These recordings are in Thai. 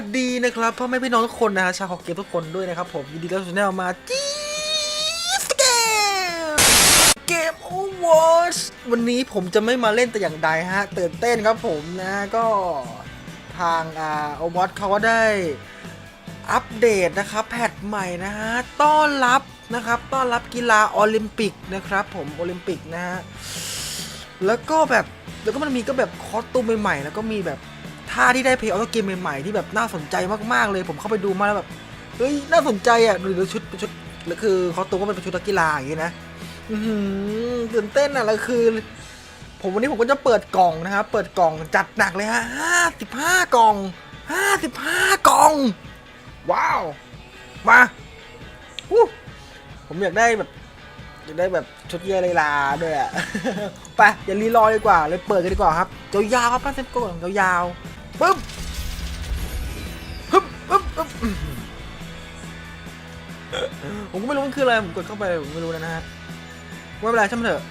สวัสดีนะครับพ่อแม่พี่น้องทุกคนนะฮะชาวฮอกเกมทุกคนด้วยนะครับผมยินดีต้อนรับสู่ช่องมาจีสเกมเกมโอวอชวันนี้ผมจะไม่มาเล่นแต่อย่างใดฮะตื่นเต้นครับผมนะก็ทางอ่าโอวอชเขาก็ได้อัปเดตนะครับแพทใหม่นะฮะต้อนรับนะครับต้อนรับกีฬาโอลิมปิกนะครับผมโอลิมปิกนะฮะแล้วก็แบบแล้วก็มันมีก็แบบคอสตูมใหม่ๆแล้วก็มีแบบ ท่าที่ได้เพย์ออโต้เกมใหม่ๆที่แบบน่าสนใจมากๆเลยผมเข้าไปดูมาแล้วแบบเฮ้ยน่าสนใจอะดูชุดชุดแล้วคือคอสตูมก็เป็นชุดนักกีฬาอย่างงี้นะตื่นเต้นอะแล้วคือ ผมวันนี้ผมก็จะเปิดกล่องนะครับเปิดกล่องจัดหนักเลยฮะห้าสิบห้ากล่องห้าสิบห้ากล่อง ว้าว มาอู้ผมอยากได้แบบอยากได้แบบชุดเยลลาด้วยอะไปอย่ารีรอดีกว่าเลยเปิดกันดีกว่าครับยาวๆครับป้าเซฟโก้ยาวๆ ปึ๊บปึ๊บปึ๊บปึ๊บผมก็ไม่รู้มันคืออะไร ผมกดเข้าไป ผมไม่รู้นะฮะไม่เป็นไรช่างมันเถอะ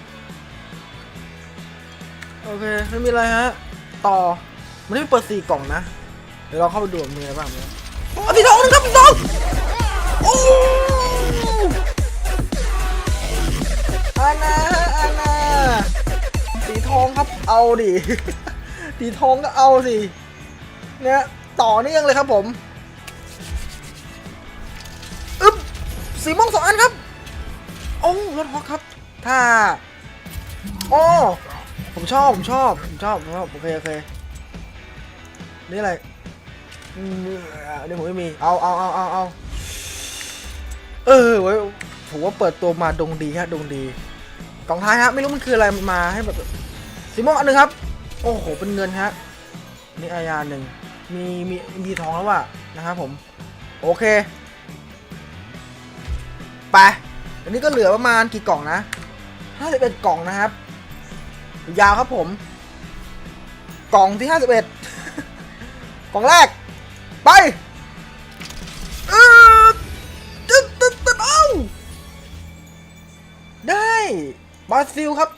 โอเค ไม่มีอะไรฮะ ต่อ มันไม่เปิดสี่กล่องนะ เดี๋ยวเราเข้าไปดูมีอะไรบ้างเนี่ยอ๋อสีทองนะครับสีทองโอ้อาณาอาณาสีทองครับ เอาดิสีทองก็เอาสิ เนี่ยต่อเนื่องเลยครับผมอึ๊บสีม่วงสองอันครับ โอ้รถฮอกครับ ถ้าโอ๋อผมชอบ ผมชอบ ผมชอบผมชอบโอเคโอเคนี่อะไรอืมอันนี่ผมไม่มี เอาเอาเอาเอาเอาเออไว้ยผมว่าเปิดตัวมาดงดีฮะดงดีกล่องท้ายฮะไม่รู้มันคืออะไรมาให้แบบสีม่วงอันหนึ่งครับ โอ้โห เป็นเงินฮะนี่อายาหนึ่ง มีมีมีทองแล้วว่ะนะครับผม โอเค ไปอันนี้ก็เหลือประมาณกี่กล่องนะห้าสิบเอ็ดกล่องนะครับ ยาวครับผม กล่องที่ห้าสิบเอ็ดกล่องแรก ไปเออตึ๊ดตึ๊ดตึ๊ดเอ้าได้บราซิลครับ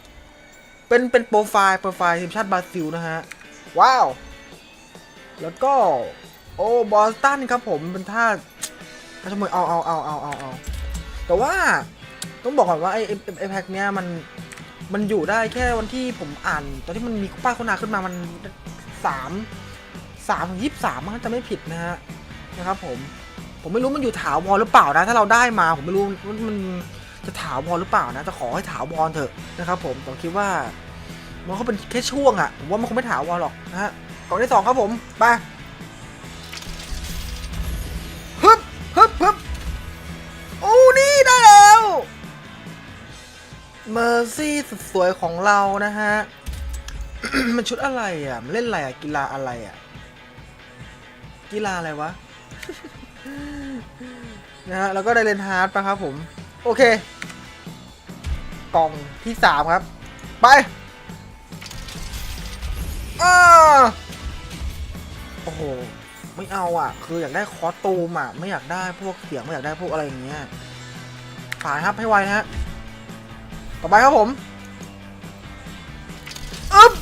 เป็นเป็นโปรไฟล์โปรไฟล์ทีมชาติบราซิลนะฮะ ว้าว แล้วก็ โอ้บอสตันครับผมเป็นท่าท่าชมวยเอาเอาเอาเอาเอาเอาแต่ว่าต้องบอกก่อนว่าไอ้ไอ้แพ็กเนี้ยมันมันอยู่ได้แค่วันที่ผมอ่าน ตอนที่มันมีป้ายโฆษณาขึ้นมามันสามสามถึงยี่สิบสามมันจะไม่ผิดนะฮะนะครับผมผมไม่รู้มันอยู่ถาวรหรือเปล่านะ ถ้าเราได้มาผมไม่รู้มันมันจะถาวรหรือเปล่านะจะขอให้ถาวรเถอะนะครับ ผมผมคิดว่ามันก็เป็นแค่ช่วงอะ่ะผมว่ามันคงไม่ถาวรหรอกนะฮะ กล่องที่สองครับผมไปฮึบฮึบฮึบโอ้นี่ได้แล้วเมอร์ซี่สุดสวยของเรานะฮะ มันชุดอะไรอะ มันเล่นอะไรอะ กีฬาอะไรอะ กีฬาอะไรวะ นะฮะ แล้วก็ได้เลนฮาร์ดปะครับผม โอเค กล่องที่สามครับ ไปอ้า อ้โห ไม่เอาอะ คืออยากได้คอตูมอะ ไม่อยากได้พวกเสียงไม่อยากได้พวกอะไรอย่างเงี้ยผ่านครับให้ไวนะฮะ ต่อไปครับผมอึ๊บ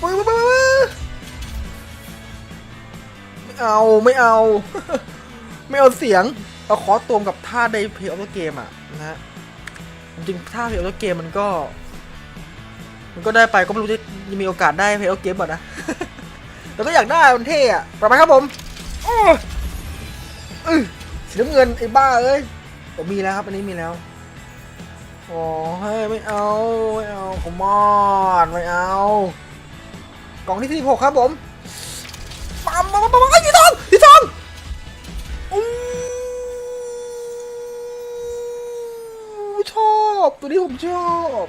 ปึ๊บปึ๊บปึ๊บปึ๊บไม่เอาไม่เอา ไม่เอาเสียง เอาคอตูมกับท่าในเพลย์ออฟเกมอะนะฮะ จริงๆถ้าเพลย์ออฟเกมมันก็ มันก็ได้ไปก็ไม่รู้จะมีโอกาสได้เพลย์ออฟเกมป่นะ แต่ก็อยากได้มันเท่อะต่อไปครับผมโอ้ยอื้อสีน้ำเงินไอ้บ้าเอ้ยผมมีแล้วครับ อันนี้มีแล้วโอ้เฮ้ยไม่เอาไม่เอาขมอนไม่เอา กล่องที่ที่หกครับผมปั๊มปั๊มปั๊มปั๊มไอ้ยที่ทองที่ทองอู้ชอบ ตัวนี้ผมชอบ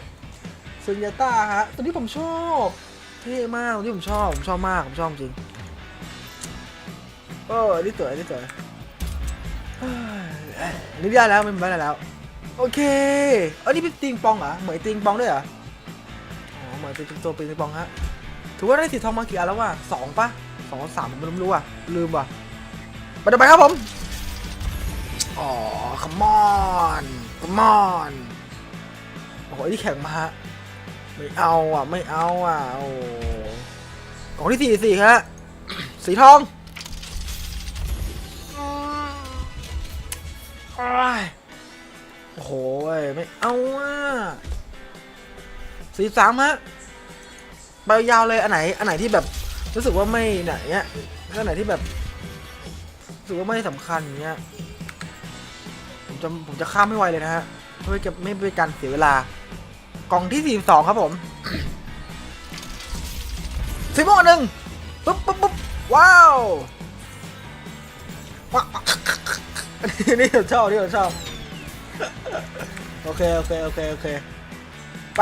เซนยาต้าฮะ ตัวนี้ผมชอบ เท่มากตัวนี้ผมชอบ ผมชอบมาก ผมชอบจริง เอออันนี่สวยอันนี่สวยเฮ้ยอันนี้ได้แล้วไม่เป็นไรแล้ว โอเคอันนี้เป็นติงปองเหรอ เหมยติงปองด้วยเหรอ อ๋อ เหมยเป็นตัวเป็นติงปองฮะ ถือว่าได้สีทองมากี่อันแล้ววะสองปะสองสามผมไม่รู้ว่ะ ลืมว่ะไปต่อไปครับผม อ๋อ come on come on โอ้โหที่แข่งมาฮะ ไม่เอาอะ ไม่เอาอะ โอ้กล่องที่สี่สี่ครับสีทองโอ้โหไม่เอาอะสีสามฮะใบยาวเลยอันไหน อันไหนที่แบบ รู้สึกว่าไม่ไหนเนี้ยอันไหนที่แบบรู้สึกว่าไม่สำคัญเนี้ยผมจะผมจะข้ามไม่ไวเลยนะฮะเพื่อจะไม่เป็นการเสียเวลา กล่องที่สี่สองครับผมสิบโมงหนึ่งปุ๊บปุ๊บปุ๊บว้าวว้าวนี่ผมชอบนี่ผมชอบ โอเค โอเค โอเค โอเค ไป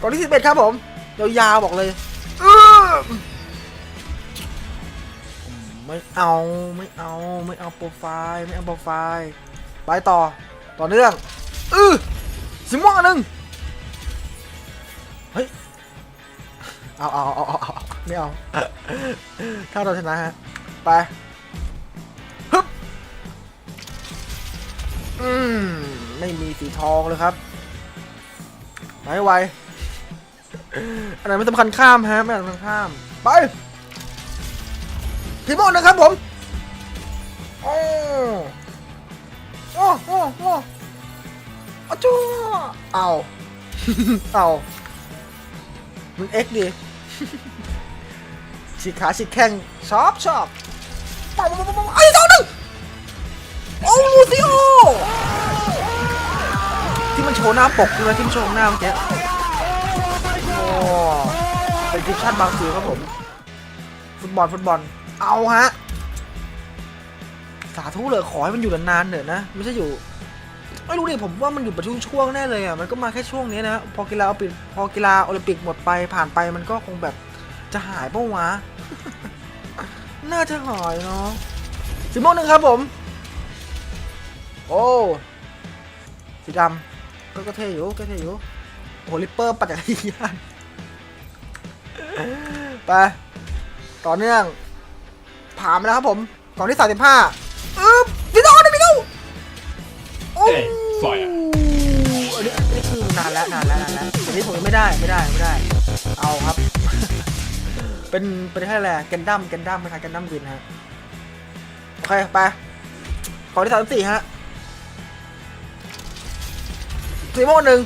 กล่องที่สิบเอ็ดครับผมยาวๆบอกเลยไม่เอาไม่เอาไม่เอาโปรไฟล์ไม่เอาโปรไฟล์ไปต่อต่อเนื่อง อือ สิม่วงอันหนึ่งเฮ้ย เอาเอาเอาเอาเอาไม่เอา ถ้าเราชนะฮะ ไป ฮึบ อืม ไม่มีสีทองเลยครับไปไวอันไหนไม่สำคัญข้ามฮะ ไม่สำคัญข้าม ไปทีโมนะครับผม โอ้ เอาเอามันเอ็กดีฉีกขาฉีกแข้งชอบชอบปังปังปังปังไอ้เจ้าหนึ่งโอ้ลูซิโอที่มันโชว์หน้าปกใช่ไหมที่มันโชว์หน้าเมื่อกี้โอ้เป็นทีมชาติบราซิลครับผม ฟุตบอลฟุตบอลเอาฮะ สาธุเลยขอให้มันอยู่นานๆเถอะนะ ไม่ใช่อยู่ ไม่รู้ดิผมว่ามันอยู่ประช่วงช่วงๆแน่เลยอะมันก็มาแค่ช่วงนี้นะพอกีฬาโอลิมปิกพอกีฬาโอลิมปิกหมดไปผ่านไปมันก็คงแบบจะหายปะวะ น่าจะหายเนาะสีม่วงหนึ่งครับผม โอ้สีดำก็ก็เท่อยู่ก็เท่อยู่โอ้ลิปเปอร์ปัจจัยยานไปต่อเนื่องผ่านไปแล้วครับผมกล่องที่สามสิบห้าอึ๊บ โอ้เอ้ยสวยอะอันนี้อันนี้คือนานแล้วนานแล้วนานแล้วอันนี้ผมยังไม่ได้ไม่ได้ไม่ได้ เอาครับ เป็นเป็นแค่อะไรแกนดัมแกนดัมไม่ใช่แกนดัมวินฮะโอเคไปกล่องที่สามสิบสี่ฮะสีโมงหนึ่ง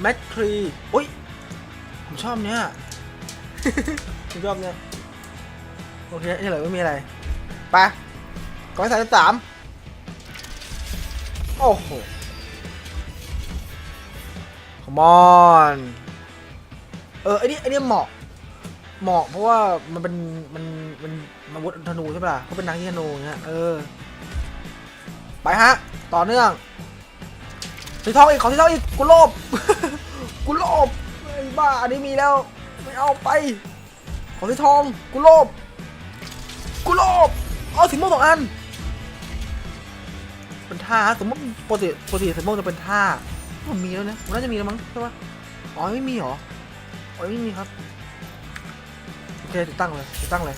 แมทครีอุ้ยผมชอบเนี้ยผมชอบเนี้ยโอเคนี่เหลือไม่มีอะไรไปกล่องที่สามสิบสาม โอ้โห come on เออไอ้นี่ไอ้นี่เหมาะ เหมาะเพราะว่ามันเป็นมันมันมันวุธธนูใช่ปะล่ะเขาเป็นนางที่ธนูเงี้ยเออ ไปฮะ ต่อเนื่องสีทองอีก ขอสีทองอีก กูโลภ กูโลภไอ้บ้า อันนี้มีแล้ว ไม่เอาไป ขอสีทอง กูโลภ กูโลภ เอาสีม่วงสองอัน เป็นท่าสมมติปกติปกติสีม่วงจะเป็นท่าผมมีแล้วนะผมน่าจะมีแล้วมั้งใช่ปะอ๋อไม่มีเหรออ๋อไม่มีครับโอเคติดตั้งเลยติดตั้งเลย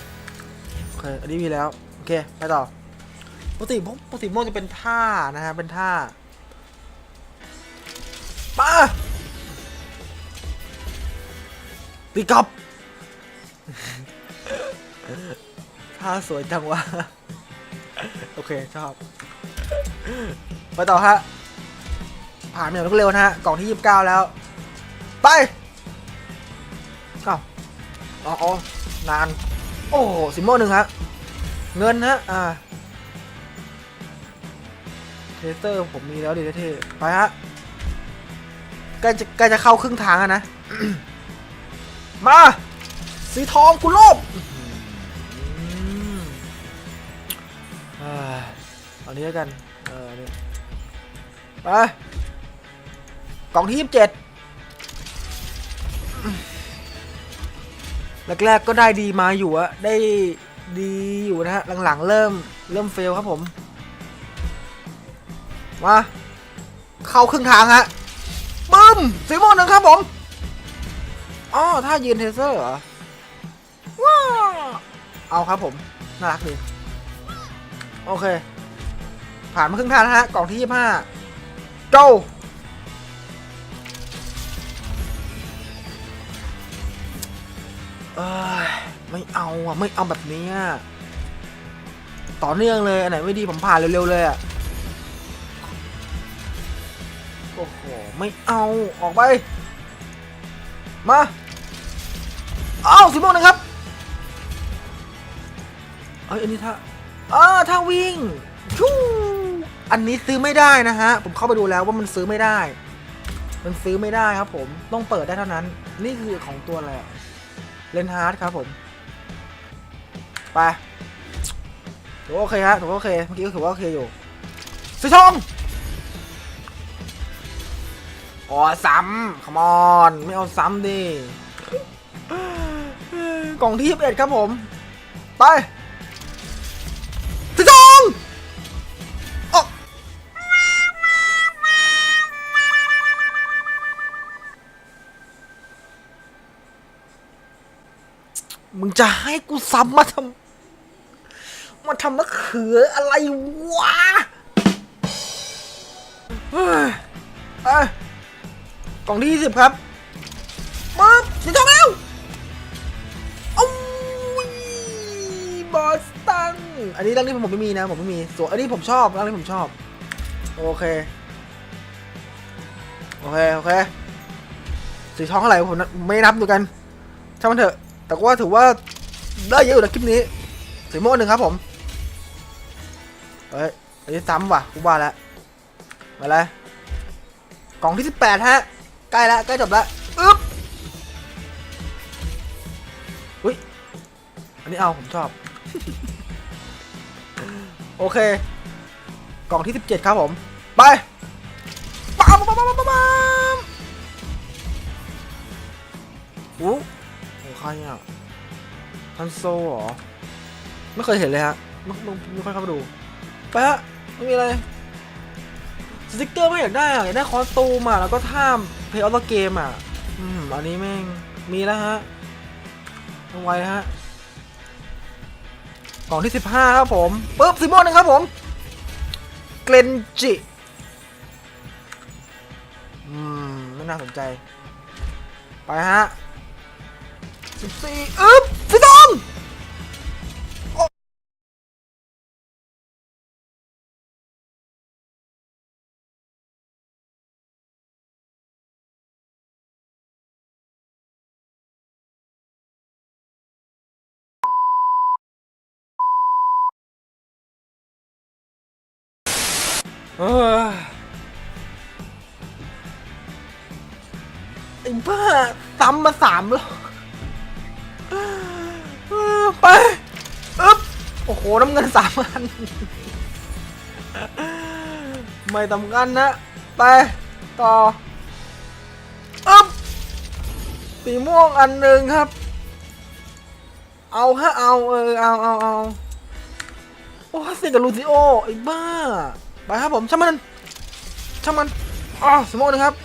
โอเคอันนี้มีแล้วโอเคไปต่อปกติพวกปกติโมจะเป็นท่านะฮะเป็นท่ามาตีกลับท่าสวยจังวะโอเคชอบ ไปต่อฮะ ผ่านมาอย่างรวดเร็วนะฮะ กล่องที่ 29 แล้ว ไปเอ้าอ๋ออ๋อนาน โอ้โหสิมโมหนึ่งฮะ เงินฮะ อ่า เทสเตอร์ผมมีแล้วดีเท่ๆไปฮะใกล้จะใกล้จะเข้าครึ่งทางแล้วนะ มา สีทองกูโลบอ่าเอานี้แล้วกัน นี่ไปกล่องที่ยี่สิบเจ็ดแรกๆก็ได้ดีมาอยู่อะได้ดีอยู่นะฮะ หลังๆ เริ่มเริ่มเฟลครับผม มา เข้าครึ่งทางฮะบึ้มสีม่วงหนึ่งครับผมอ๋อถ้ายืนเทเซอร์เหรอ ว้าเอาครับผม น่ารักดี โอเค ผ่านมาครึ่งทางนะฮะ กล่องที่ยี่ห้าโจเอ้ยไม่เอาอะ ไม่เอาแบบนี้อะ ต่อเนื่องเลยอันไหนไม่ดีผมผ่านเร็วๆเลยอะโอ้โห ไม่เอาออกไป มาเอาสีม่วงนะครับ เอ้ยอันนี้ถ้าอ่าถ้าวิ่งชู้ อันนี้ซื้อไม่ได้นะฮะ ผมเข้าไปดูแล้วว่ามันซื้อไม่ได้ มันซื้อไม่ได้ครับผม ต้องเปิดได้เท่านั้น นี่คือของตัวอะไรเลนฮาร์ดครับผม ไปถือว่าโอเคฮะถือว่าโอเค เมื่อกี้ก็ถือว่าโอเคอยู่สีทองอ๋อซ้ำ come on ไม่เอาซ้ำดิ กล่องที่21ครับผม ไป มึงจะให้กูซ้ำมาทำมาทำมะเขืออะไรวะเฮ้ยเอ้กล่องที่ยี่สิบครับปึ๊บสีทองแล้วโอ้ยบอสตัน อันนี้เรื่องนี้ผมไม่มีนะ ผมไม่มีส่วนอันนี้ผมชอบเรื่องนี้ผมชอบ โอเค โอเค โอเค สีทองเท่าไหร่ผมไม่นับดูกันช่างมันเถอะ แต่ว่าถือว่าได้เยอะอยู่นะคลิปนี้สีม่วงหนึ่งครับผม เฮ้ยอันนี้ซ้ำว่ะกูว่าแล้วมาเลยกล่องที่สิบแปดฮะ ใกล้แล้วใกล้จบแล้วอึ๊บอุ้ย อันนี้เอา ผมชอบ โอเค กล่องที่สิบเจ็ดครับผม ไป รอะฮันโซเหรอ ไม่เคยเห็นเลยฮะไม่ไม่ค่อยเข้ามาดู ไปฮะไม่มีอะไร สติกเกอร์ไม่อยากได้อะอยากได้คอสตูมอะ แล้วก็ท่ามเพย์ออฟเกมอะ อืม อันนี้แม่ง มีแล้วฮะเอาไว้ฮะ กล่องที่ 15 ครับผมปึ๊บซิมอนหนึ่งครับผม เกลนจิ อืม ไม่น่าสนใจ ไปฮะ 14อึ๊บสีทองเออไอ้บ้าซ้ำมาสามแล้ว โอ้โหน้ำเงินสามอันไม่สำคัญนะไปต่ออึ๊บสีม่วงอันหนึ่งครับ เอาฮะเอาเออเอาเอาเอาโอ้สียกับลูซิโอไอ้บ้าไปครับผมช่างมันช่างมันอ๋อสมองนึงครับ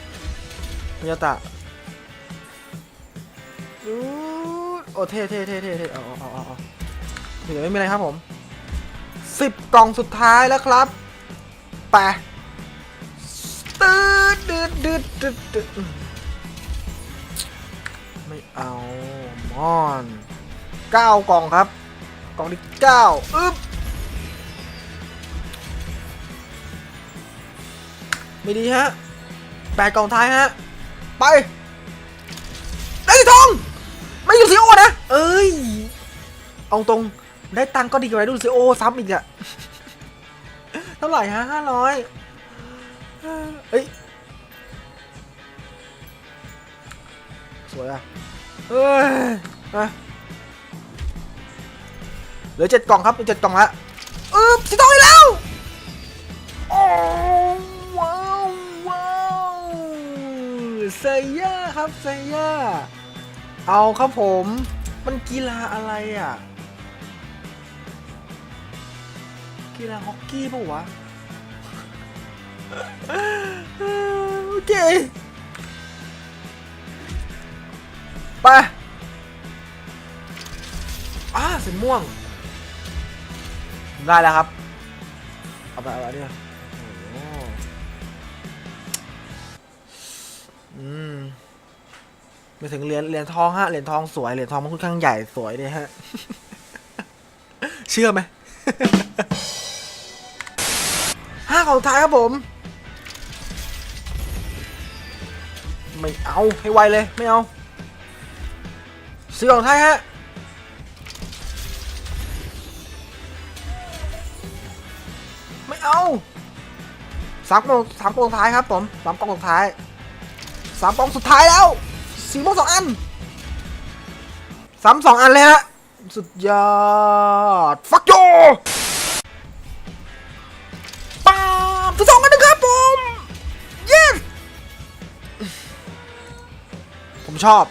มิยาตะดูโอ้เท่เท่เท่เท่เท่เอาเอาเอาเอา เดี๋ยวไม่มีอะไรครับผมสิบกล่องสุดท้ายแล้วครับไปตืดดืดดืดดืดดืดไม่เอามอนเก้ากล่องครับ กล่องที่เก้าอึ๊บไม่ดีฮะแปดกล่องท้ายฮะ ไป ได้ทอง ไม่อยู่ซีโอนะ เอ้ย เอาตรง ได้ตังก็ดีกว่าได้ดูซีโอซ้ำอีกอะเท่าไหร่ฮะห้าร้อยเอ้ย สวยอะเอ้ยมาเหลือเจ็ดกล่องครับเหลือเจ็ดกล่องละอึ๊บสีทองอีกแล้วโอ้ว้าวว้าวเซย่าครับเซย่าเอาครับผม มันกีฬาอะไรอะ กีฬาฮอกกี้ปะวะโอเคไปอ่าสีม่วง ได้แล้วครับ เอาไปเอาไปเนี่ยโอ้อืมไปถึงเหรียญเหรียญทองฮะเหรียญทองสวยเหรียญทองมันค่อนข้างใหญ่สวยเนี่ยฮะ เชื่อไหมห้า ของท้ายครับผม ไม่เอาให้ไวเลยไม่เอาซื้อของท้ายฮะไม่เอาสามกองสามกองท้ายครับผมสามกองสุดท้ายสามกองสุดท้ายแล้วสี่โมงสองอันสามสองอันเลยฮะสุดยอด ฟักโย ชอบ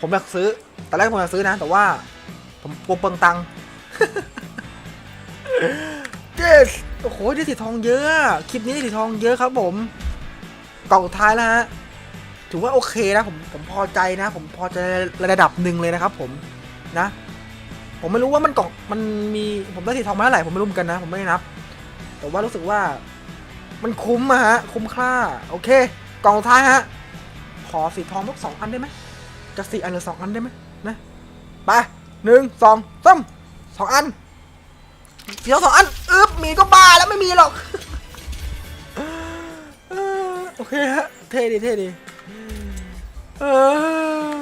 ผมอยากซื้อตอนแรกผมอยากซื้อนะ แต่ว่า ผมปวเปิงตังค์ yes โอ้โหได้สีทองเยอะ คลิปนี้ได้สีทองเยอะครับ ผมกล่องท้ายแล้วฮะถือว่าโอเคนะผมผมพอใจนะ ผมพอใจระดับหนึ่งเลยนะครับ ผมนะ ผมไม่รู้ว่ามันกล่องมันมีผมได้สีทองมาเท่าไหร่ผมไม่รู้เหมือนกันนะ ผมไม่ได้นับ แต่ว่ารู้สึกว่า มันคุ้มอะฮะ คุ้มค่า โอเค กล่องท้ายฮะ อสีทองสักสองอันได้ไหมจะสี่อันหรือสองอันได้ไหมนะไปหนึ่งสองสามสองอันสีทองสองอันอึ๊บมีก็บ้าแล้วไม่มีหรอกโอเคฮะเท่ดีเท่ดีเออ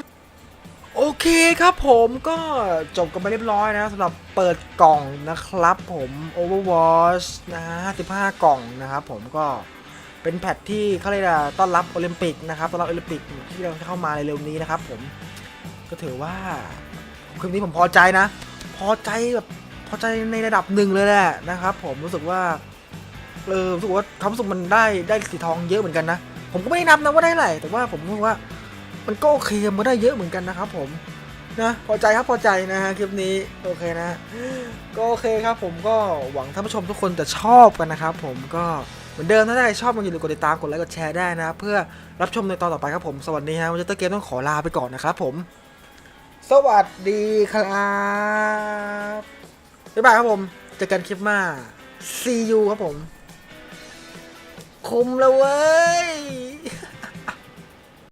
โอเคครับผมก็จบกันไปเรียบร้อยนะสำหรับเปิดกล่องนะครับผม Overwatch นะฮะ15 กล่องนะครับผมก็ เป็นแพทที่เขาเรียกว่าต้อนรับโอลิมปิกนะครับต้อนรับโอลิมปิกที่เราจะเข้ามาในเร็วนี้นะครับ ผมก็ถือว่าคลิปนี้ผมพอใจนะ พอใจแบบพอใจในระดับหนึ่งเลยแหละนะครับ ผมรู้สึกว่าเออรู้สึกว่าความรู้สึกมันได้ได้สีทองเยอะเหมือนกันนะผมก็ไม่ได้นับนะว่าได้ไหร่แต่ว่าผมรู้สึกว่ามันก็โอเคมันได้เยอะเหมือนกันนะครับ ผมนะพอใจครับพอใจนะฮะคลิปนี้โอเคนะ ก็โอเคครับ ผมก็หวังท่านผู้ชมทุกคนจะชอบกันนะครับ ผมก็ เหมือนเดิมถ้าได้ชอบมันอย่าลืมกดติดตามกดไลค์กดแชร์ได้นะ เพื่อรับชมในตอนต่อไปครับผมสวัสดีฮะวันนี้เตอร์เกมต้องขอลาไปก่อนนะครับผม สวัสดีครับบ๊ายบายครับผมเจอกันคลิปหน้า see you ครับผม คุมแล้วเว้ย